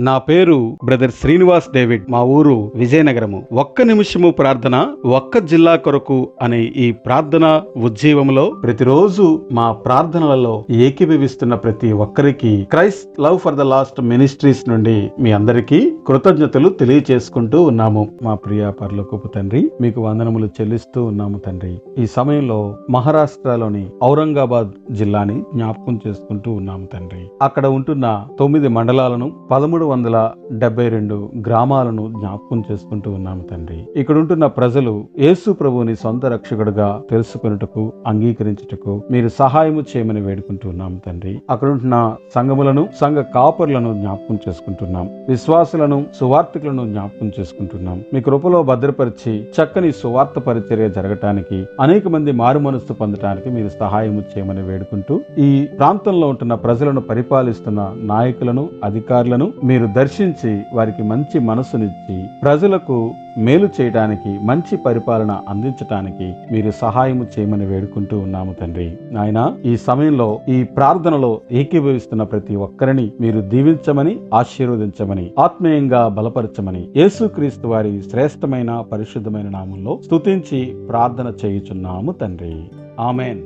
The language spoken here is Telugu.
నా పేరు బ్రదర్ శ్రీనివాస్ డేవిడ్. మా ఊరు విజయనగరము. ఒక్క నిమిషము ప్రార్థన ఒక్క జిల్లా కొరకు అనే ఈ ప్రార్థన ఉజ్జీవంలో ప్రతిరోజు మా ప్రార్థనలలో ఏకీభవిస్తున్న ప్రతి ఒక్కరికి Christ love for the lost ministries నుండి మీ అందరికీ కృతజ్ఞతలు తెలియచేసుకుంటూ ఉన్నాము. మా ప్రియ పరలోకపు తండ్రి మీకు వందనములు చెల్లిస్తూ ఉన్నాము తండ్రి. ఈ సమయంలో మహారాష్ట్రలోని ఔరంగాబాద్ జిల్లాని జ్ఞాపకం చేసుకుంటూ ఉన్నాము తండ్రి. అక్కడ ఉంటున్న తొమ్మిది మండలాలను పదమూడు వందల డెబ్బై రెండు గ్రామాలను జ్ఞాపకం చేసుకుంటూ ఉన్నాము తండ్రి. ఇక్కడ ఉంటున్న ప్రజలు యేసు ప్రభువుని సొంత రక్షకుడుగా తెలుసుకున్నటకు అంగీకరించుటకు మీరు సహాయము చేయమని వేడుకుంటూ ఉన్నాము తండ్రి. అక్కడ ఉంటున్న సంఘములను సంఘ కాపరులను జ్ఞాపకం చేసుకుంటున్నాం. విశ్వాసులను సువార్థికులను జ్ఞాపకం చేసుకుంటున్నాం. మీ కృపలో భద్రపరిచి చక్కని సువార్త పరిచర్య జరగటానికి అనేక మంది మారు మనస్సు పొందటానికి మీరు సహాయము చేయమని వేడుకుంటూ ఈ ప్రాంతంలో ఉంటున్న ప్రజలను పరిపాలిస్తున్న నాయకులను అధికారులను మీరు మీరు దర్శించి వారికి మంచి మనసునిచ్చి ప్రజలకు మేలు చేయడానికి మంచి పరిపాలన అందించటానికి మీరు సహాయము చేయమని వేడుకుంటూ ఉన్నాము తండ్రి. నాయన ఈ సమయంలో ఈ ప్రార్థనలో ఏకీభవిస్తున్న ప్రతి ఒక్కరిని మీరు దీవించమని ఆశీర్వదించమని ఆత్మీయంగా బలపరచమని యేసుక్రీస్తు వారి శ్రేష్టమైన పరిశుద్ధమైన నామంలో స్తుతించి ప్రార్థన చేయుచున్నాము తండ్రి. ఆమెన్.